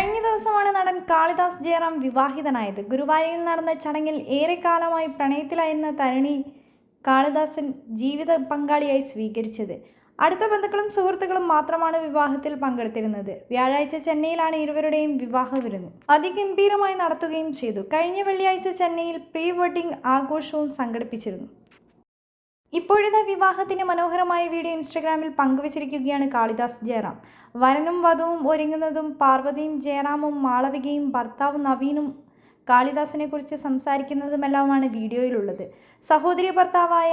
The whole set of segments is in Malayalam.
കഴിഞ്ഞ ദിവസമാണ് നടൻ കാളിദാസ് ജയറാം വിവാഹിതനായത്. ഗുരുവായൂരിൽ നടന്ന ചടങ്ങിൽ ഏറെക്കാലമായി പ്രണയത്തിലായിരുന്ന തരണി കാളിദാസൻ ജീവിത പങ്കാളിയായി സ്വീകരിച്ചത്. അടുത്ത ബന്ധുക്കളും സുഹൃത്തുക്കളും മാത്രമാണ് വിവാഹത്തിൽ പങ്കെടുത്തിരുന്നത്. വ്യാഴാഴ്ച ചെന്നൈയിലാണ് ഇരുവരുടെയും വിവാഹ വിരുന്ന്. അതിഗംഭീരമായി നടത്തുകയും ചെയ്തു. കഴിഞ്ഞ വെള്ളിയാഴ്ച ചെന്നൈയിൽ പ്രീ വെഡിംഗ് ആഘോഷവും സംഘടിപ്പിച്ചിരുന്നു. ഇപ്പോഴത്തെ വിവാഹത്തിന്റെ മനോഹരമായ വീഡിയോ ഇൻസ്റ്റഗ്രാമിൽ പങ്കുവച്ചിരിക്കുകയാണ് കാളിദാസ് ജയറാം. വരനും വധുവും ഒരുങ്ങുന്നതും പാർവതിയും ജയറാമും മാളവികയും ഭർത്താവ് നവീനും കാളിദാസിനെ കുറിച്ച് സംസാരിക്കുന്നതുമെല്ലാമാണ് വീഡിയോയിലുള്ളത്. സഹോദരി ഭർത്താവായ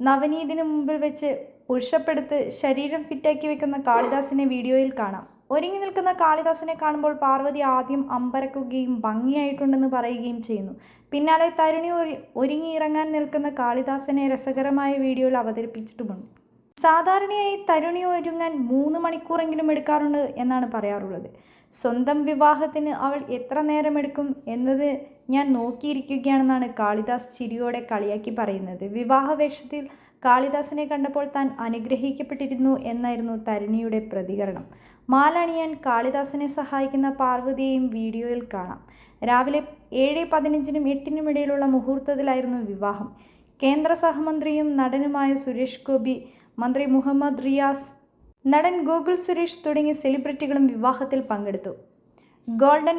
നവനീതിന് മുമ്പിൽ വെച്ച് പുരുഷപ്പെടുത്ത് ശരീരം ഫിറ്റാക്കി വെക്കുന്ന കാളിദാസിനെ വീഡിയോയിൽ കാണാം. ഒരുങ്ങി നിൽക്കുന്ന കാളിദാസനെ കാണുമ്പോൾ പാർവതി ആദ്യം അമ്പരക്കുകയും ഭംഗിയായിട്ടുണ്ടെന്ന് പറയുകയും ചെയ്യുന്നു. പിന്നാലെ തരുണി ഒരു ഒരുങ്ങി ഇറങ്ങാൻ നിൽക്കുന്ന കാളിദാസനെ രസകരമായ വീഡിയോയിൽ അവതരിപ്പിച്ചിട്ടുമുണ്ട്. സാധാരണയായി തരുണി ഒരുങ്ങാൻ മൂന്ന് മണിക്കൂറെങ്കിലും എടുക്കാറുണ്ട് എന്നാണ് പറയാറുള്ളത്. സ്വന്തം വിവാഹത്തിന് അവൾ എത്ര നേരമെടുക്കും എന്നത് ഞാൻ നോക്കിയിരിക്കുകയാണെന്നാണ് കാളിദാസ് ചിരിയോടെ കളിയാക്കി പറയുന്നത്. വിവാഹ വേഷത്തിൽ കാളിദാസിനെ കണ്ടപ്പോൾ താൻ അനുഗ്രഹിക്കപ്പെട്ടിരുന്നു എന്നായിരുന്നു തരുണിയുടെ പ്രതികരണം. മാലണിയാൻ കാളിദാസനെ സഹായിക്കുന്ന പാർവതിയെയും വീഡിയോയിൽ കാണാം. രാവിലെ ഏഴ് പതിനഞ്ചിനും എട്ടിനും ഇടയിലുള്ള മുഹൂർത്തത്തിലായിരുന്നു വിവാഹം. കേന്ദ്ര സഹമന്ത്രിയും നടനുമായ സുരേഷ് ഗോപി മന്ത്രി മുഹമ്മദ് റിയാസ് നടൻ ഗൂഗിൾ സുരേഷ് തുടങ്ങിയ സെലിബ്രിറ്റികളും വിവാഹത്തിൽ പങ്കെടുത്തു. ഗോൾഡൻ